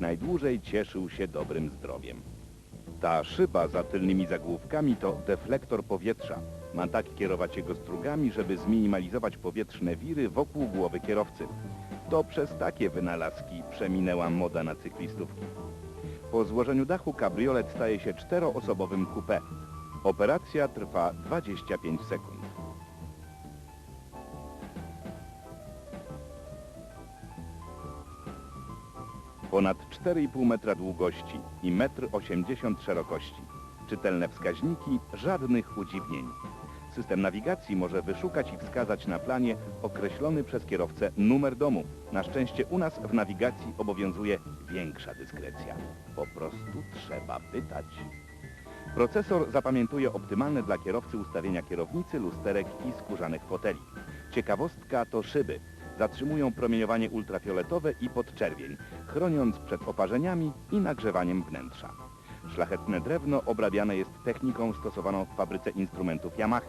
najdłużej cieszył się dobrym zdrowiem. Ta szyba za tylnymi zagłówkami to deflektor powietrza. Ma tak kierować jego strugami, żeby zminimalizować powietrzne wiry wokół głowy kierowcy. To przez takie wynalazki przeminęła moda na cyklistówki. Po złożeniu dachu kabriolet staje się czteroosobowym coupé. Operacja trwa 25 sekund. Ponad 4,5 metra długości i 1,80 m szerokości. Czytelne wskaźniki, żadnych udziwnień. System nawigacji może wyszukać i wskazać na planie określony przez kierowcę numer domu. Na szczęście u nas w nawigacji obowiązuje większa dyskrecja. Po prostu trzeba pytać. Procesor zapamiętuje optymalne dla kierowcy ustawienia kierownicy, lusterek i skórzanych foteli. Ciekawostka to szyby. Zatrzymują promieniowanie ultrafioletowe i podczerwień, chroniąc przed oparzeniami i nagrzewaniem wnętrza. Szlachetne drewno obrabiane jest techniką stosowaną w fabryce instrumentów Yamaha.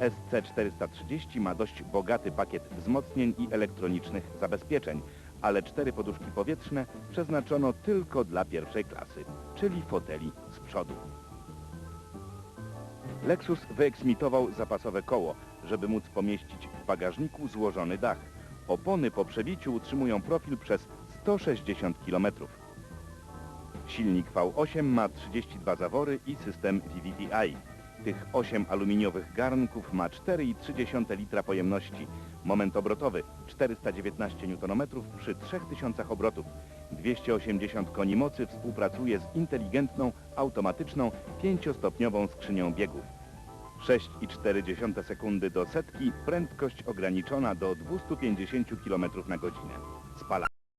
SC430 ma dość bogaty pakiet wzmocnień i elektronicznych zabezpieczeń, ale cztery poduszki powietrzne przeznaczono tylko dla pierwszej klasy, czyli foteli z przodu. Lexus wyeksmitował zapasowe koło, żeby móc pomieścić w bagażniku złożony dach. Opony po przebiciu utrzymują profil przez 160 km. Silnik V8 ma 32 zawory i system VVTi. Tych 8 aluminiowych garnków ma 4,3 litra pojemności. Moment obrotowy 419 Nm przy 3000 obrotów. 280 koni mocy współpracuje z inteligentną, automatyczną, 5-stopniową skrzynią biegów. 6,4 sekundy do setki, prędkość ograniczona do 250 km na godzinę. Spala.